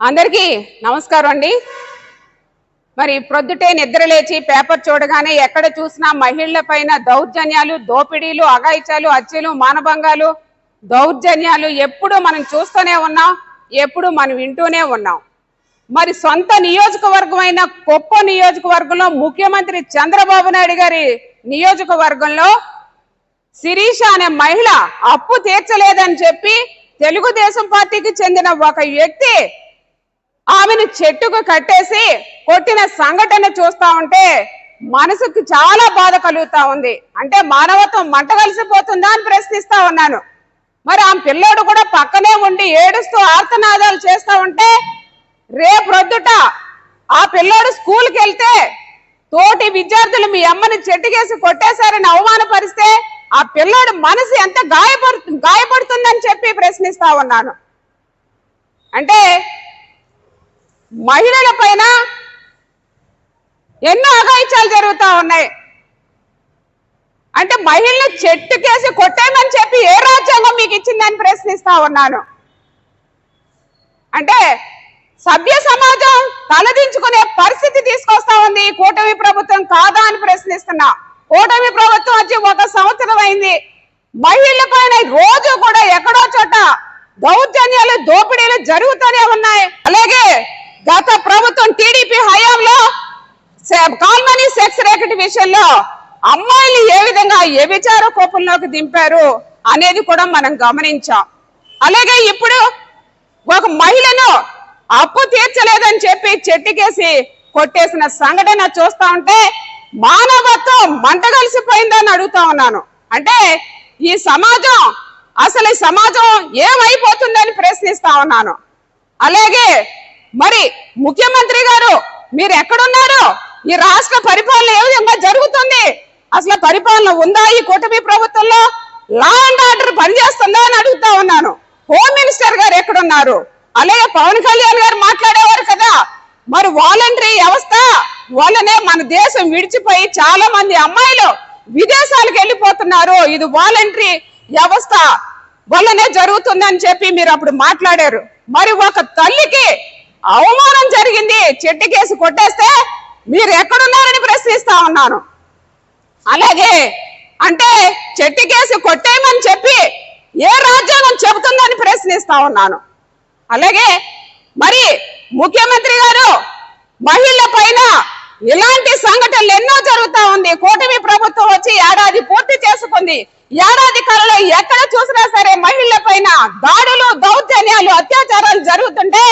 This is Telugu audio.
అందరికీ నమస్కారం అండి. మరి ప్రొద్దుటే నిద్ర లేచి పేపర్ చూడగానే ఎక్కడ చూసినా మహిళల పైన దౌర్జన్యాలు దోపిడీలు అఘాయిత్యాలు హత్యలు మానభంగాలు దౌర్జన్యాలు ఎప్పుడు మనం చూస్తూనే ఉన్నాం ఎప్పుడు మనం వింటూనే ఉన్నాం. మరి సొంత నియోజకవర్గమైన కొప్ప నియోజకవర్గంలో ముఖ్యమంత్రి చంద్రబాబు నాయుడు గారి నియోజకవర్గంలో శిరీష అనే మహిళ అప్పు తీర్చలేదని చెప్పి తెలుగుదేశం పార్టీకి చెందిన ఒక వ్యక్తి ఆమెను చెట్టుకు కట్టేసి కొట్టిన సంఘటన చూస్తా ఉంటే మనసుకు చాలా బాధ కలుగుతా ఉంది. అంటే మానవత్వం మంట కలిసిపోతుందా అని ప్రశ్నిస్తా ఉన్నాను. మరి ఆ పిల్లోడు కూడా పక్కనే ఉండి ఏడుస్తూ ఆర్తనాదాలు చేస్తా ఉంటే రేపు రొద్దుట ఆ పిల్లోడు స్కూల్కి వెళ్తే తోటి విద్యార్థులు మీ అమ్మని చెట్టుకేసి కొట్టేశారని అవమానపరిస్తే ఆ పిల్లోడు మనసు ఎంత గాయపడు గాయపడుతుందని చెప్పి ప్రశ్నిస్తా ఉన్నాను. అంటే మహిళల పైన ఎన్నో అఘాయిత్యాలు జరుగుతా ఉన్నాయి. అంటే మహిళలు చెట్టుకేసి కొట్టేమని చెప్పి ఏ రాజ్యాంగం మీకు ఇచ్చిందని ప్రశ్నిస్తా ఉన్నాను. అంటే సభ్య సమాజం తలదించుకునే పరిస్థితి తీసుకొస్తా ఉంది ఈ కూటమి ప్రభుత్వం కాదా అని ప్రశ్నిస్తున్నా. కూటమి ప్రభుత్వం వచ్చి ఒక సంవత్సరం అయింది. మహిళల పైన రోజు కూడా ఎక్కడో చోట దౌర్జన్యాలు దోపిడీలు జరుగుతూనే ఉన్నాయి. అలా గత ప్రభుత్వం టీడీపీ హయాంలో కాల్మనీ సెక్స్ రేకెట్ విషయంలో అమ్మాయిలు ఏ విధంగా వ్యభిచార కోపంలోకి దింపారు అనేది కూడా మనం గమనించాం. అలాగే ఇప్పుడు ఒక మహిళను అప్పు తీర్చలేదని చెప్పి చెట్టుకేసి కొట్టేసిన సంఘటన చూస్తా ఉంటే మానవత్వం మంట కలిసిపోయిందని అడుగుతా ఉన్నాను. అంటే ఈ సమాజం అసలు ఈ సమాజం ఏమైపోతుందని ప్రశ్నిస్తా ఉన్నాను. అలాగే మరి ముఖ్యమంత్రి గారు మీరు ఎక్కడున్నారు? ఈ రాష్ట్ర పరిపాలన ఏ విధంగా జరుగుతుంది? అసలు పరిపాలన ఉందా ఈ కూటమి ప్రభుత్వంలో? లా అండ్ ఆర్డర్ పనిచేస్తుందా అని అడుగుతా ఉన్నాను. హోమ్ మినిస్టర్ గారు ఎక్కడున్నారు? అలాగే పవన్ కళ్యాణ్ గారు మాట్లాడేవారు కదా. మరి వాలంటరీ వ్యవస్థ వల్లనే మన దేశం విడిచిపోయి చాలా మంది అమ్మాయిలు విదేశాలకు వెళ్ళిపోతున్నారు. ఇది వాలంటరీ వ్యవస్థ వల్లనే జరుగుతుందని చెప్పి మీరు అప్పుడు మాట్లాడారు. మరి ఒక తల్లికి అవమానం జరిగింది. చెట్టు కేసు కొట్టేస్తే మీరు ఎక్కడున్నారని ప్రశ్నిస్తా ఉన్నాను. అలాగే అంటే చెట్టు కేసు కొట్టేయమని చెప్పి ఏ రాజ్యాంగం చెబుతుందని ప్రశ్నిస్తా ఉన్నాను. అలాగే మరి ముఖ్యమంత్రి గారు మహిళల పైన ఇలాంటి సంఘటనలు ఎన్నో జరుగుతా ఉంది. కూటమి ప్రభుత్వం వచ్చి ఏడాది పూర్తి చేసుకుంది. ఏడాది కాలంలో ఎక్కడ చూసినా సరే మహిళల పైన దాడులు దౌర్జన్యాలు అత్యాచారాలు జరుగుతుంటే